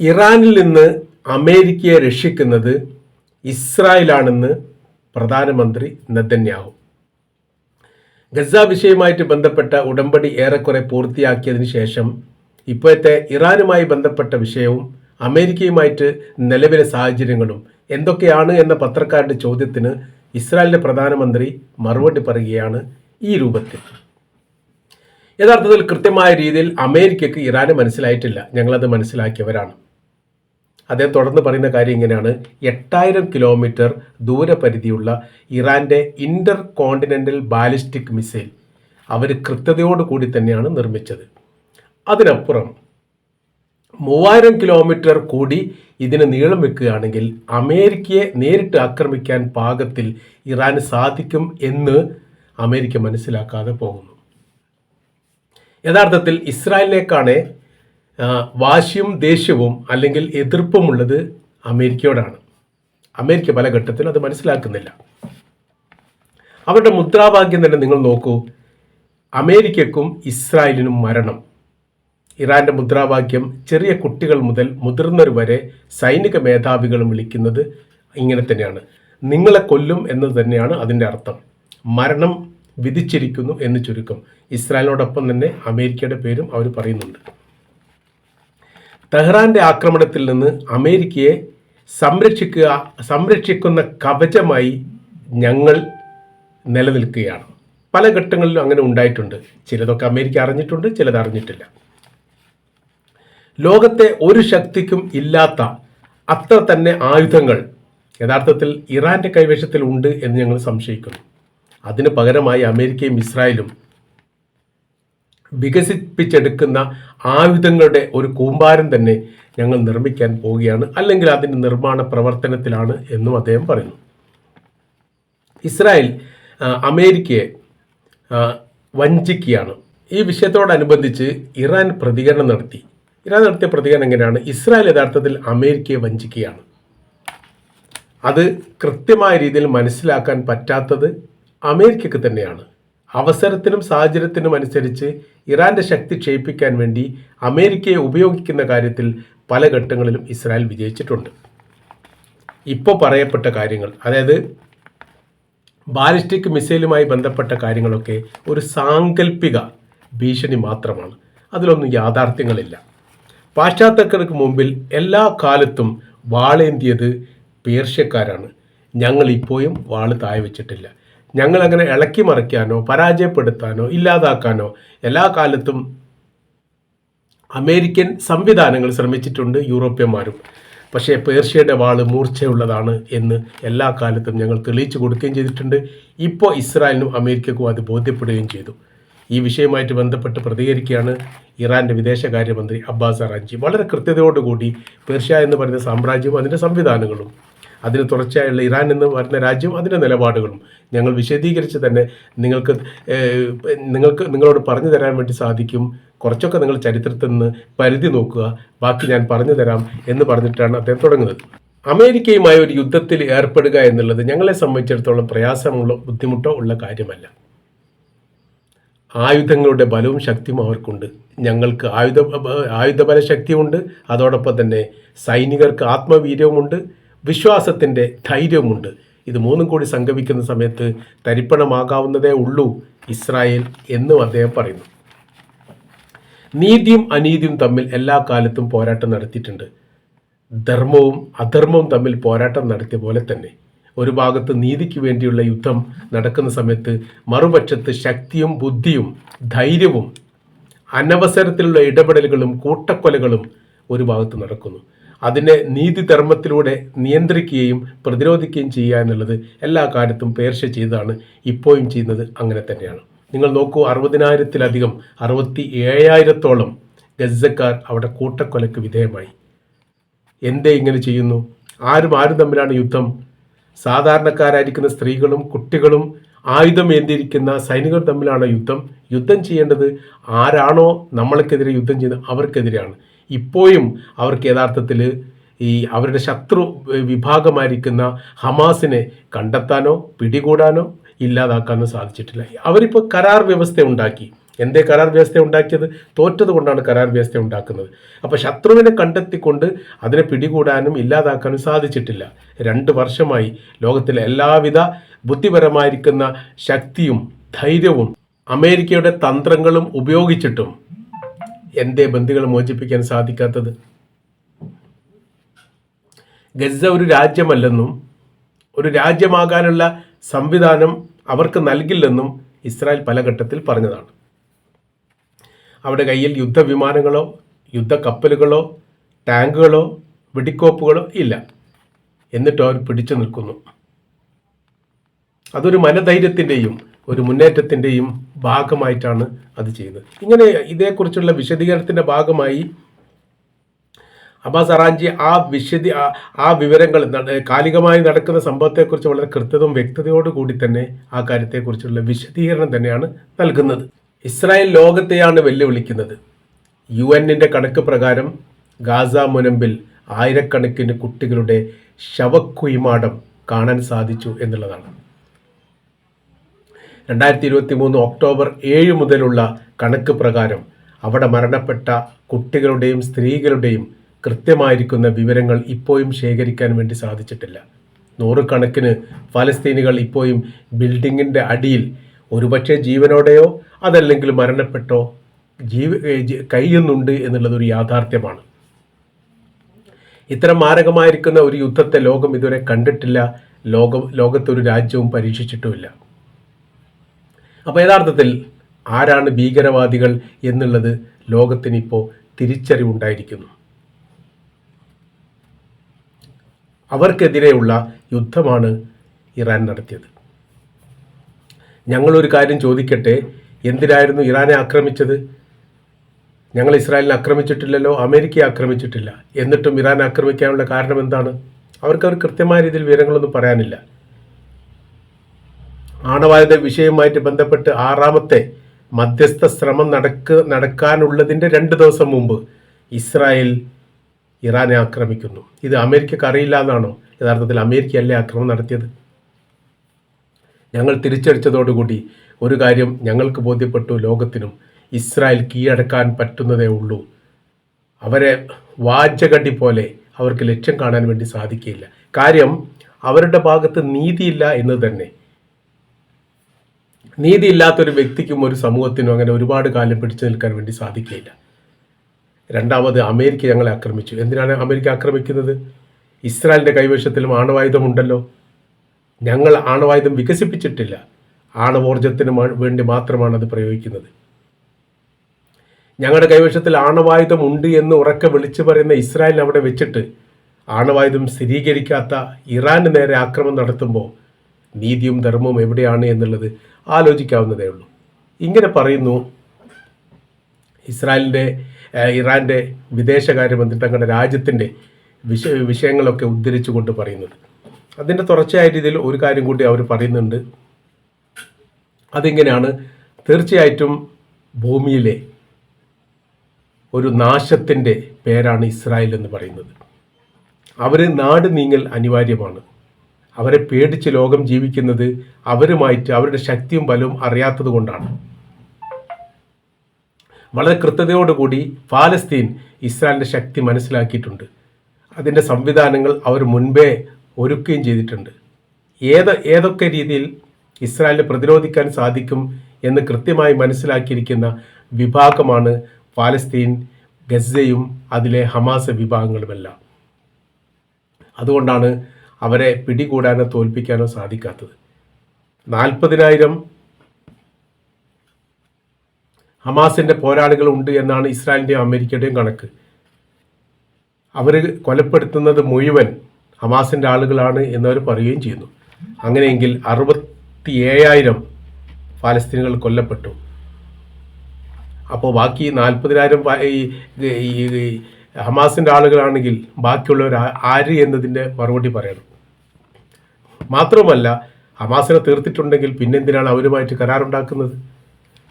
ഇറാനിൽ നിന്ന് അമേരിക്കയെ രക്ഷിക്കുന്നത് ഇസ്രായേലാണെന്ന് പ്രധാനമന്ത്രി നെതന്യാഹു. ഗസ വിഷയവുമായിട്ട് ബന്ധപ്പെട്ട ഉടമ്പടി ഏറെക്കുറെ പൂർത്തിയാക്കിയതിന് ശേഷം ഇപ്പോഴത്തെ ഇറാനുമായി ബന്ധപ്പെട്ട വിഷയവും അമേരിക്കയുമായിട്ട് നിലവിലെ സാഹചര്യങ്ങളും എന്തൊക്കെയാണ് എന്ന പത്രക്കാരുടെ ചോദ്യത്തിന് ഇസ്രായേലിന്റെ പ്രധാനമന്ത്രി മറുപടി പറയുകയാണ് ഈ രൂപത്തിൽ. യഥാർത്ഥത്തിൽ കൃത്യമായ രീതിയിൽ അമേരിക്കയ്ക്ക് ഇറാന് മനസ്സിലായിട്ടില്ല. ഞങ്ങളത് മനസ്സിലാക്കിയവരാണ്. അദ്ദേഹം തുടർന്ന് പറയുന്ന കാര്യം ഇങ്ങനെയാണ്. എട്ടായിരം കിലോമീറ്റർ ദൂരപരിധിയുള്ള ഇറാന്റെ ഇന്റർ കോണ്ടിനെന്റൽ ബാലിസ്റ്റിക് മിസൈൽ അവർ കൃത്യതയോടുകൂടി തന്നെയാണ് നിർമ്മിച്ചത്. അതിനപ്പുറം മൂവായിരം കിലോമീറ്റർ കൂടി ഇതിന് നീളം വെക്കുകയാണെങ്കിൽ അമേരിക്കയെ നേരിട്ട് ആക്രമിക്കാൻ പാകത്തിൽ ഇറാന് സാധിക്കും എന്ന് അമേരിക്ക മനസ്സിലാക്കാതെ പോകുന്നു. യഥാർത്ഥത്തിൽ ഇസ്രായേലിനേക്കാണ് ആ, വാശിയും ദേഷ്യവും അല്ലെങ്കിൽ എതിർപ്പുമുള്ളത് അമേരിക്കയോടാണ്. അമേരിക്ക പല ഘട്ടത്തിലും അത് മനസ്സിലാക്കുന്നില്ല. അവരുടെ മുദ്രാവാക്യം തന്നെ നിങ്ങൾ നോക്കൂ. അമേരിക്കക്കും ഇസ്രായേലിനും മരണം. ഇറാന്റെ മുദ്രാവാക്യം ചെറിയ കുട്ടികൾ മുതൽ മുതിർന്നവർ വരെ സൈനിക മേധാവികളും വിളിക്കുന്നത് ഇങ്ങനെ തന്നെയാണ്. നിങ്ങളെ കൊല്ലും എന്നത് തന്നെയാണ് അതിന്റെ അർത്ഥം. മരണം വിധിച്ചിരിക്കുന്നു എന്ന് ചുരുക്കം. ഇസ്രായേലിനോടൊപ്പം തന്നെ അമേരിക്കയുടെ പേരും അവർ പറയുന്നുണ്ട്. തെഹ്റാന്റെ ആക്രമണത്തിൽ നിന്ന് അമേരിക്കയെ സംരക്ഷിക്കുക സംരക്ഷിക്കുന്ന കവചമായി ഞങ്ങൾ നിലനിൽക്കുകയാണ്. പല ഘട്ടങ്ങളിലും അങ്ങനെ ഉണ്ടായിട്ടുണ്ട്. ചിലതൊക്കെ അമേരിക്ക അറിഞ്ഞിട്ടുണ്ട് ചിലത് അറിഞ്ഞിട്ടില്ല. ലോകത്തെ ഒരു ശക്തിക്കും ഇല്ലാത്ത അത്ര തന്നെ ആയുധങ്ങൾ യഥാർത്ഥത്തിൽ ഇറാന്റെ കൈവശത്തിൽ ഉണ്ട് എന്ന് ഞങ്ങൾ സംശയിക്കുന്നു. അതിന് പകരമായി അമേരിക്കയും ഇസ്രായേലും വികസിപ്പിച്ചെടുക്കുന്ന ആയുധങ്ങളുടെ ഒരു കൂമ്പാരം തന്നെ ഞങ്ങൾ നിർമ്മിക്കാൻ പോവുകയാണ്. അല്ലെങ്കിൽ അതിന്റെ നിർമ്മാണ പ്രവർത്തനത്തിലാണ് എന്നും അദ്ദേഹം പറയുന്നു. ഇസ്രായേൽ അമേരിക്കയെ വഞ്ചിക്കുകയാണ്. ഈ വിഷയത്തോടനുബന്ധിച്ച് ഇറാൻ പ്രതികരണം നടത്തി. ഇറാൻ നടത്തിയ പ്രതികരണം എങ്ങനെയാണ്? ഇസ്രായേൽ യഥാർത്ഥത്തിൽ അമേരിക്കയെ വഞ്ചിക്കുകയാണ്. അത് കൃത്യമായ രീതിയിൽ മനസ്സിലാക്കാൻ പറ്റാത്തത് അമേരിക്കക്ക് തന്നെയാണ്. അവസരത്തിനും സാഹചര്യത്തിനും അനുസരിച്ച് ഇറാന്റെ ശക്തി ക്ഷയിപ്പിക്കാൻ വേണ്ടി അമേരിക്കയെ ഉപയോഗിക്കുന്ന കാര്യത്തിൽ പല ഘട്ടങ്ങളിലും ഇസ്രായേൽ വിജയിച്ചിട്ടുണ്ട്. ഇപ്പോൾ പറയപ്പെട്ട കാര്യങ്ങൾ അതായത് ബാലിസ്റ്റിക് മിസൈലുമായി ബന്ധപ്പെട്ട കാര്യങ്ങളൊക്കെ ഒരു സാങ്കല്പിക ഭീഷണി മാത്രമാണ്. അതിലൊന്നും യാഥാർത്ഥ്യങ്ങളില്ല. പാശ്ചാത്യക്കാർക്ക് മുമ്പിൽ എല്ലാ കാലത്തും വാളേന്തിയത് പേർഷ്യക്കാരാണ്. ഞങ്ങൾ ഇപ്പോഴും വാൾ താഴെ വെച്ചിട്ടില്ല. ഞങ്ങൾ അങ്ങനെ ഇളക്കി മറിക്കാനോ പരാജയപ്പെടുത്താനോ ഇല്ലാതാക്കാനോ എല്ലാ കാലത്തും അമേരിക്കൻ സംവിധാനങ്ങൾ ശ്രമിച്ചിട്ടുണ്ട് യൂറോപ്യന്മാരും. പക്ഷേ പേർഷ്യയുടെ വാൾ മൂർച്ചയുള്ളതാണ് എന്ന് എല്ലാ കാലത്തും ഞങ്ങൾ തെളിയിച്ചു കൊടുക്കുകയും ചെയ്തിട്ടുണ്ട്. ഇപ്പോൾ ഇസ്രായേലിനും അമേരിക്കക്കും അത് ബോധ്യപ്പെടുകയും ചെയ്തു. ഈ വിഷയവുമായിട്ട് ബന്ധപ്പെട്ട് പ്രതികരിക്കുകയാണ് ഇറാന്റെ വിദേശകാര്യമന്ത്രി അബ്ബാസ് അറാഞ്ചി. വളരെ കൃത്യതയോടുകൂടി പേർഷ്യ എന്ന് പറയുന്ന സാമ്രാജ്യവും അതിന്റെ സംവിധാനങ്ങളും അതിന് തുടർച്ചയായുള്ള ഇറാൻ എന്ന് പറയുന്ന രാജ്യവും അതിന്റെ നിലപാടുകളും ഞങ്ങൾ വിശദീകരിച്ച് തന്നെ നിങ്ങൾക്ക് നിങ്ങൾക്ക് നിങ്ങളോട് പറഞ്ഞു തരാൻ വേണ്ടി സാധിക്കും. കുറച്ചൊക്കെ നിങ്ങൾ ചരിത്രത്തിൽ നിന്ന് പരിധി നോക്കുക. ബാക്കി ഞാൻ പറഞ്ഞു തരാം എന്ന് പറഞ്ഞിട്ടാണ് അദ്ദേഹം തുടങ്ങുന്നത്. അമേരിക്കയുമായി ഒരു യുദ്ധത്തിൽ ഏർപ്പെടുക എന്നുള്ളത് ഞങ്ങളെ സംബന്ധിച്ചിടത്തോളം പ്രയാസമുള്ള ബുദ്ധിമുട്ടോ ഉള്ള കാര്യമല്ല. ആയുധങ്ങളുടെ ബലവും ശക്തിയും അവർക്കുണ്ട്. ഞങ്ങൾക്ക് ആയുധ ആയുധബല ശക്തിയുമുണ്ട് അതോടൊപ്പം തന്നെ സൈനികർക്ക് ആത്മവീര്യവുമുണ്ട്. വിശ്വാസത്തിന്റെ ധൈര്യമുണ്ട്. ഇത് മൂന്നും കൂടി സംഗമിക്കുന്ന സമയത്ത് തരിപ്പണമാകാവുന്നതേ ഉള്ളൂ ഇസ്രായേൽ എന്നും അദ്ദേഹം പറയുന്നു. നീതിയും അനീതിയും തമ്മിൽ എല്ലാ കാലത്തും പോരാട്ടം നടത്തിയിട്ടുണ്ട്. ധർമ്മവും അധർമ്മവും തമ്മിൽ പോരാട്ടം നടത്തിയ പോലെ തന്നെ. ഒരു ഭാഗത്ത് നീതിക്ക് വേണ്ടിയുള്ള യുദ്ധം നടക്കുന്ന സമയത്ത് മറുപക്ഷത്ത് ശക്തിയും ബുദ്ധിയും ധൈര്യവും അനവസരത്തിലുള്ള ഇടപെടലുകളും കൂട്ടക്കൊലകളും ഒരു ഭാഗത്ത് നടക്കുന്നു. അതിനെ നീതിധർമ്മത്തിലൂടെ നിയന്ത്രിക്കുകയും പ്രതിരോധിക്കുകയും ചെയ്യുക എന്നുള്ളത് എല്ലാ കാര്യത്തും പേർഷ്യ ചെയ്തതാണ്. ഇപ്പോഴും ചെയ്യുന്നത് അങ്ങനെ തന്നെയാണ്. നിങ്ങൾ നോക്കൂ അറുപതിനായിരത്തിലധികം അറുപത്തി ഏഴായിരത്തോളം ഗസക്കാർ അവിടെ കൂട്ടക്കൊലയ്ക്ക് വിധേയമായി. എന്തേ ഇങ്ങനെ ചെയ്യുന്നു? ആരും ആരും തമ്മിലാണ് യുദ്ധം. സാധാരണക്കാരായിരിക്കുന്ന സ്ത്രീകളും കുട്ടികളും ആയുധം ഏന്തിയിരിക്കുന്ന സൈനികർ തമ്മിലാണ് യുദ്ധം? യുദ്ധം ചെയ്യേണ്ടത് ആരാണോ നമ്മൾക്കെതിരെ യുദ്ധം ചെയ്യുന്നത് അവർക്കെതിരെയാണ്. ഇപ്പോഴും അവർക്ക് യഥാർത്ഥത്തിൽ ഈ അവരുടെ ശത്രു വിഭാഗമായിരിക്കുന്ന ഹമാസിനെ കണ്ടെത്താനോ പിടികൂടാനോ ഇല്ലാതാക്കാനോ സാധിച്ചിട്ടില്ല. അവരിപ്പോൾ കരാർ വ്യവസ്ഥ ഉണ്ടാക്കി. എന്തേ കരാർ വ്യവസ്ഥ ഉണ്ടാക്കിയത്? തോറ്റത് കൊണ്ടാണ് കരാർ വ്യവസ്ഥ ഉണ്ടാക്കുന്നത്. അപ്പോൾ ശത്രുവിനെ കണ്ടെത്തിക്കൊണ്ട് അതിനെ പിടികൂടാനും ഇല്ലാതാക്കാനും സാധിച്ചിട്ടില്ല. രണ്ട് വർഷമായി ലോകത്തിലെ എല്ലാവിധ ബുദ്ധിപരമായിരിക്കുന്ന ശക്തിയും ധൈര്യവും അമേരിക്കയുടെ തന്ത്രങ്ങളും ഉപയോഗിച്ചിട്ടും എന്തേ ബന്ധികൾ മോചിപ്പിക്കാൻ സാധിക്കാത്തത്? ഗസ ഒരു രാജ്യമല്ലെന്നും ഒരു രാജ്യമാകാനുള്ള സംവിധാനം അവർക്ക് നൽകില്ലെന്നും ഇസ്രായേൽ പല ഘട്ടത്തിൽ പറഞ്ഞതാണ്. അവിടെ കയ്യിൽ യുദ്ധവിമാനങ്ങളോ യുദ്ധക്കപ്പലുകളോ ടാങ്കുകളോ വെടിക്കോപ്പുകളോ ഇല്ല. എന്നിട്ട് അവർ പിടിച്ചു നിൽക്കുന്നു. അതൊരു മനധൈര്യത്തിന്റെയും ഒരു മുന്നേറ്റത്തിന്റെയും ഭാഗമായിട്ടാണ് അത് ചെയ്യുന്നത്. ഇങ്ങനെ ഇതേക്കുറിച്ചുള്ള വിശദീകരണത്തിന്റെ ഭാഗമായി അബ്ബാസ് അറാഞ്ചി ആ വിശദി ആ- വിവരങ്ങൾ കാലികമായി നടക്കുന്ന സംഭവത്തെക്കുറിച്ച് വളരെ കൃത്യതയും വ്യക്തതയോടുകൂടി തന്നെ ആ കാര്യത്തെക്കുറിച്ചുള്ള വിശദീകരണം തന്നെയാണ് നൽകുന്നത്. ഇസ്രായേൽ ലോകത്തെയാണ് വെല്ലുവിളിക്കുന്നത്. യു എന്നിന്റെ കണക്ക് പ്രകാരം ഗാസ മുനമ്പിൽ ആയിരക്കണക്കിന് കുട്ടികളുടെ ശവക്കുയിമാടം കാണാൻ സാധിച്ചു എന്നുള്ളതാണ്. രണ്ടായിരത്തി ഇരുപത്തി മൂന്ന് ഒക്ടോബർ ഏഴ് മുതലുള്ള കണക്ക് പ്രകാരം അവിടെ മരണപ്പെട്ട കുട്ടികളുടെയും സ്ത്രീകളുടെയും കൃത്യമായിരിക്കുന്ന വിവരങ്ങൾ ഇപ്പോഴും ശേഖരിക്കാൻ വേണ്ടി സാധിച്ചിട്ടില്ല. നൂറുകണക്കിന് ഫലസ്തീനികൾ ഇപ്പോഴും ബിൽഡിങ്ങിന്റെ അടിയിൽ ഒരുപക്ഷെ ജീവനോടെയോ അതല്ലെങ്കിൽ മരണപ്പെട്ടോ ജീവ കഴിയുന്നുണ്ട് എന്നുള്ളത് ഒരു യാഥാർത്ഥ്യമാണ്. ഇത്തരം മാരകമായിരിക്കുന്ന ഒരു യുദ്ധത്തെ ലോകം ഇതുവരെ കണ്ടിട്ടില്ല. ലോകം ലോകത്തൊരു രാജ്യവും പരീക്ഷിച്ചിട്ടുമില്ല. അപ്പോൾ യഥാർത്ഥത്തിൽ ആരാണ് ഭീകരവാദികൾ എന്നുള്ളത് ലോകത്തിനിപ്പോൾ തിരിച്ചറിവുണ്ടായിരിക്കുന്നു. അവർക്കെതിരെയുള്ള യുദ്ധമാണ് ഇറാൻ നടത്തിയത്. ഞങ്ങളൊരു കാര്യം ചോദിക്കട്ടെ? എന്തിനായിരുന്നു ഇറാനെ ആക്രമിച്ചത്? ഞങ്ങൾ ഇസ്രായേലിനെ ആക്രമിച്ചിട്ടില്ലല്ലോ അമേരിക്കയെ ആക്രമിച്ചിട്ടില്ല. എന്നിട്ടും ഇറാൻ ആക്രമിക്കാനുള്ള കാരണം എന്താണ്? അവർക്ക് അവർ കൃത്യമായ രീതിയിൽ വിവരങ്ങളൊന്നും പറയാനില്ല. ആണവായുധ വിഷയവുമായിട്ട് ബന്ധപ്പെട്ട് ആറാമത്തെ മധ്യസ്ഥ ശ്രമം നടക്ക് നടക്കാനുള്ളതിന്റെ രണ്ട് ദിവസം മുമ്പ് ഇസ്രായേൽ ഇറാനെ ആക്രമിക്കുന്നു. ഇത് അമേരിക്കക്ക് അറിയില്ല എന്നാണോ? യഥാർത്ഥത്തിൽ അമേരിക്കയല്ലേ ആക്രമണം നടത്തിയത്? ഞങ്ങൾ തിരിച്ചടിച്ചതോടുകൂടി ഒരു കാര്യം ഞങ്ങൾക്ക് ബോധ്യപ്പെട്ടു ലോകത്തിനും. ഇസ്രായേൽ കീഴടക്കാൻ പറ്റുന്നതേ ഉള്ളൂ. അവരെ വാചകടി പോലെ അവർക്ക് ലക്ഷ്യം കാണാൻ വേണ്ടി സാധിക്കില്ല കാര്യം അവരുടെ ഭാഗത്ത് നീതിയില്ല എന്ന് തന്നെ. നീതിയില്ലാത്തൊരു വ്യക്തിക്കും ഒരു സമൂഹത്തിനും അങ്ങനെ ഒരുപാട് കാലം പിടിച്ചു നിൽക്കാൻ വേണ്ടി സാധിക്കില്ല രണ്ടാമത് അമേരിക്ക ഞങ്ങളെ ആക്രമിച്ചു. എന്തിനാണ് അമേരിക്ക ആക്രമിക്കുന്നത്? ഇസ്രായേലിന്റെ കൈവശത്തിലും ആണവായുധമുണ്ടല്ലോ ഞങ്ങൾ ആണവായുധം വികസിപ്പിച്ചിട്ടില്ല. ആണവോർജത്തിന് വേണ്ടി മാത്രമാണ് അത് പ്രയോഗിക്കുന്നത്. ഞങ്ങളുടെ കൈവശത്തിൽ ആണവായുധം ഉണ്ട് എന്ന് ഉറക്കെ വിളിച്ചു പറയുന്ന ഇസ്രായേൽ അവിടെ വെച്ചിട്ട് ആണവായുധം സ്ഥിരീകരിക്കാത്ത ഇറാന് നേരെ ആക്രമണം നടത്തുമ്പോൾ നീതിയും ധർമ്മവും എവിടെയാണ് എന്നുള്ളത് ആലോചിക്കാവുന്നതേ ഉള്ളൂ. ഇങ്ങനെ പറയുന്നു ഇസ്രായേലിന്റെ ഇറാന്റെ വിദേശകാര്യമന്ത്രി തങ്ങളുടെ രാജ്യത്തിന്റെ വിഷ വിഷയങ്ങളൊക്കെ ഉദ്ധരിച്ചുകൊണ്ട് പറയുന്നത്. അതിന്റെ തുടർച്ചയായ രീതിയിൽ ഒരു കാര്യം കൂടി അവർ പറയുന്നുണ്ട്. അതിങ്ങനെയാണ്? തീർച്ചയായിട്ടും ഭൂമിയിലെ ഒരു നാശത്തിന്റെ പേരാണ് ഇസ്രായേൽ എന്ന് പറയുന്നത്. അവർ നാട് നീങ്ങൽ അനിവാര്യമാണ്. അവരെ പേടിച്ച് ലോകം ജീവിക്കുന്നത് അവരുമായിട്ട് അവരുടെ ശക്തിയും ബലവും അറിയാത്തത് കൊണ്ടാണ്. വളരെ കൃത്യതയോടുകൂടി ഫാലസ്തീൻ ഇസ്രായേലിന്റെ ശക്തി മനസ്സിലാക്കിയിട്ടുണ്ട്. അതിന്റെ സംവിധാനങ്ങൾ അവർ മുൻപേ ഒരുക്കുകയും ചെയ്തിട്ടുണ്ട്. ഏത് ഏതൊക്കെ രീതിയിൽ ഇസ്രായേലിനെ പ്രതിരോധിക്കാൻ സാധിക്കും എന്ന് കൃത്യമായി മനസ്സിലാക്കിയിരിക്കുന്ന വിഭാഗമാണ് പാലസ്തീൻ ഗസയും അതിലെ ഹമാസ് വിഭാഗങ്ങളുമെല്ലാം. അതുകൊണ്ടാണ് അവരെ പിടികൂടാനോ തോൽപ്പിക്കാനോ സാധിക്കാത്തത്. നാൽപ്പതിനായിരം ഹമാസിന്റെ പോരാളികൾ ഉണ്ട് എന്നാണ് ഇസ്രായേലിന്റെയും അമേരിക്കയുടെയും കണക്ക്. അവർ കൊലപ്പെടുത്തുന്നത് മുഴുവൻ ഹമാസിന്റെ ആളുകളാണ് എന്നവർ പറയുകയും ചെയ്യുന്നു. അങ്ങനെയെങ്കിൽ അറുപത്തി ഏഴായിരം ഫലസ്തീനുകൾ കൊല്ലപ്പെട്ടു. അപ്പോൾ ബാക്കി നാൽപ്പതിനായിരം ഈ ഹമാസിന്റെ ആളുകളാണെങ്കിൽ ബാക്കിയുള്ളവർ ആര് എന്നതിന്റെ മറുപടി പറയണം. മാത്രമല്ല ഹമാസിനെ തീർത്തിട്ടുണ്ടെങ്കിൽ പിന്നെന്തിനാണ് അവരുമായിട്ട് കരാറുണ്ടാക്കുന്നത്?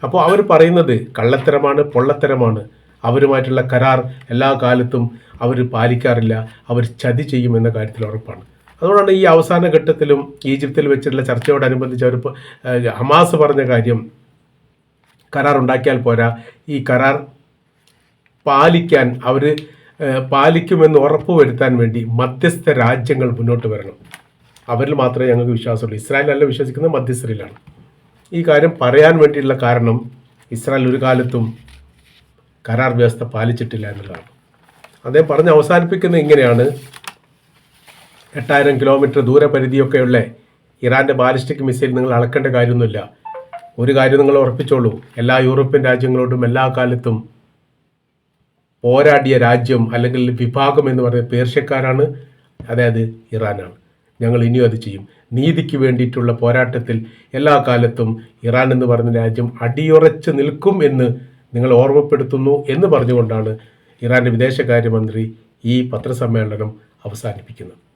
അപ്പോൾ അവർ പറയുന്നത് കള്ളത്തരമാണ് പൊള്ളത്തരമാണ്. അവരുമായിട്ടുള്ള കരാർ എല്ലാ കാലത്തും അവർ പാലിക്കാറില്ല അവർ ചതി ചെയ്യുമെന്ന കാര്യത്തിൽ ഉറപ്പാണ്. അതുകൊണ്ടാണ് ഈ അവസാന ഘട്ടത്തിലും ഈജിപ്തിൽ വെച്ചിട്ടുള്ള ചർച്ചയോടനുബന്ധിച്ച് അവർ ഹമാസ് പറഞ്ഞ കാര്യം കരാർ ഉണ്ടാക്കിയാൽ പോരാ. ഈ കരാർ പാലിക്കാൻ അവർ പാലിക്കുമെന്ന് ഉറപ്പുവരുത്താൻ വേണ്ടി മധ്യസ്ഥ രാജ്യങ്ങൾ മുന്നോട്ട് വരണം. അവരിൽ മാത്രമേ ഞങ്ങൾക്ക് വിശ്വാസമുള്ളൂ. ഇസ്രായേലല്ല വിശ്വസിക്കുന്നത് മധ്യസ്ഥരിലാണ്. ഈ കാര്യം പറയാൻ വേണ്ടിയിട്ടുള്ള കാരണം ഇസ്രായേൽ ഒരു കാലത്തും കരാർ വ്യവസ്ഥ പാലിച്ചിട്ടില്ല എന്നുള്ളതാണ്. അദ്ദേഹം പറഞ്ഞ് അവസാനിപ്പിക്കുന്നത് ഇങ്ങനെയാണ്. എട്ടായിരം കിലോമീറ്റർ ദൂരപരിധിയൊക്കെയുള്ള ഇറാന്റെ ബാലിസ്റ്റിക് മിസൈൽ നിങ്ങൾ അളക്കേണ്ട കാര്യമൊന്നുമില്ല. ഒരു കാര്യം നിങ്ങൾ ഉറപ്പിച്ചോളൂ. എല്ലാ യൂറോപ്യൻ രാജ്യങ്ങളോടും എല്ലാ കാലത്തും പോരാടിയ രാജ്യം അല്ലെങ്കിൽ വിഭാഗം എന്ന് പറയുന്നത് പേർഷ്യക്കാരാണ്. അതായത് ഇറാനാണ്. ഞങ്ങൾ ഇനിയും അത് ചെയ്യും. നീതിക്ക് വേണ്ടിയിട്ടുള്ള പോരാട്ടത്തിൽ എല്ലാ കാലത്തും ഇറാൻ എന്ന് പറയുന്ന രാജ്യം അടിയുറച്ച് നിൽക്കും എന്ന് നിങ്ങൾ ഓർമ്മപ്പെടുത്തുന്നു എന്ന് പറഞ്ഞുകൊണ്ടാണ് ഇറാന്റെ വിദേശകാര്യമന്ത്രി ഈ പത്രസമ്മേളനം അവസാനിപ്പിക്കുന്നത്.